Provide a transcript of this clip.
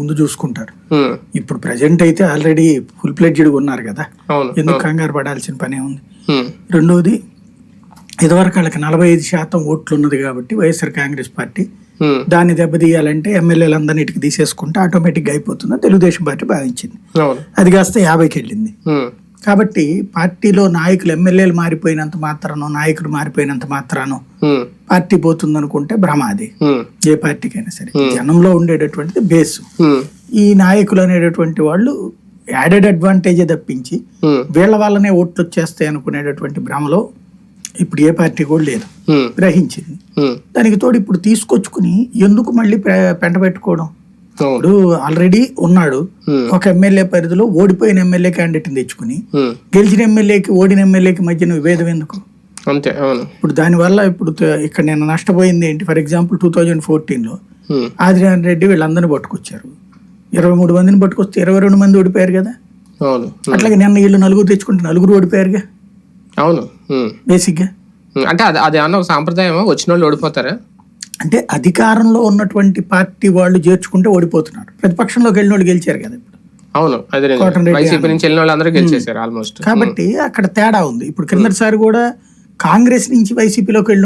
ముందు చూసుకుంటారు. ఇప్పుడు ప్రజెంట్ అయితే ఆల్రెడీ ఫుల్ ప్లెడ్జ్డ్ ఉన్నారు కదా. ఎందుకు కంగారు పడాల్సిన పనే ఉంది? రెండోది ఇదివరకు వాళ్ళకి నలభై ఐదు శాతం ఓట్లు ఉన్నది కాబట్టి వైఎస్ఆర్ కాంగ్రెస్ పార్టీ దాన్ని దెబ్బతీయాలంటే ఎమ్మెల్యేలందరినీ తీసుకుంటే ఆటోమేటిక్గా అయిపోతుందని తెలుగుదేశం పార్టీ భావించింది. అది కాస్త యాభైకి వెళ్ళింది. కాబట్టి పార్టీలో నాయకులు ఎమ్మెల్యేలు మారిపోయినంత మాత్రానో నాయకులు మారిపోయినంత మాత్రానో పార్టీ పోతుందనుకుంటే భ్రమ అది ఏ పార్టీకైనా సరే. జనంలో ఉండేటటువంటిది బేస్. ఈ నాయకులు అనేటటువంటి వాళ్ళు యాడెడ్ అడ్వాంటేజే తప్పించి వీళ్ళ వల్లనే ఓట్లు వచ్చేస్తాయి అనుకునేటటువంటి భ్రమలో ఇప్పుడు ఏ పార్టీ కూడా లేదు. గ్రహించింది. దానికి తోడు ఇప్పుడు తీసుకొచ్చుకుని ఎందుకు మళ్ళీ పెంట పెట్టుకోవడం? ఇప్పుడు ఆల్రెడీ ఉన్నాడు. ఉమ్, ఒక ఎమ్మెల్యే పరిధిలో ఓడిపోయిన ఎమ్మెల్యే క్యాండిడేట్ని తెచ్చుకుని ఉమ్, గెలిచిన ఎమ్మెల్యేకి ఓడిన ఎమ్మెల్యేకి మధ్యన విభేదం ఎందుకు? అంతే అవును. ఇప్పుడు దానివల్ల ఇప్పుడు ఇక్కడ నేను నష్టపోయింది ఏంటి? ఫర్ ఎగ్జాంపుల్ టూ థౌజండ్ ఫోర్టీన్లో ఆదినారాయణ రెడ్డి వీళ్ళందరినీ పట్టుకొచ్చారు. ఇరవై మూడు మందిని పట్టుకొస్తే ఇరవై రెండు మంది ఓడిపోయారు కదా? అవును. ఉమ్, అట్లాగే నిన్న వీళ్ళు నలుగురు తెచ్చుకుంటే నలుగురు ఓడిపోయారుగా? అవును. బేసిక్గా అంటే అది అది ఏమన్నా ఒక సాంప్రదాయమా? వచ్చిన వాళ్ళు ఓడిపోతారా? అంటే అధికారంలో ఉన్నటువంటి పార్టీ వాళ్ళు చేర్చుకుంటే ఓడిపోతున్నారు. ప్రతిపక్షంలోకి వెళ్ళిన వాళ్ళు గెలిచారు కదా ఇప్పుడు. అవును వైసీపీ నుంచి వెళ్ళిన వాళ్ళందరూ గెలిచేశారు ఆల్మోస్ట్. కాబట్టి అక్కడ తేడా ఉంది. ఇప్పుడు కిందటిసారి కూడా కాంగ్రెస్ నుంచి వైసీపీలోకి వెళ్ళిన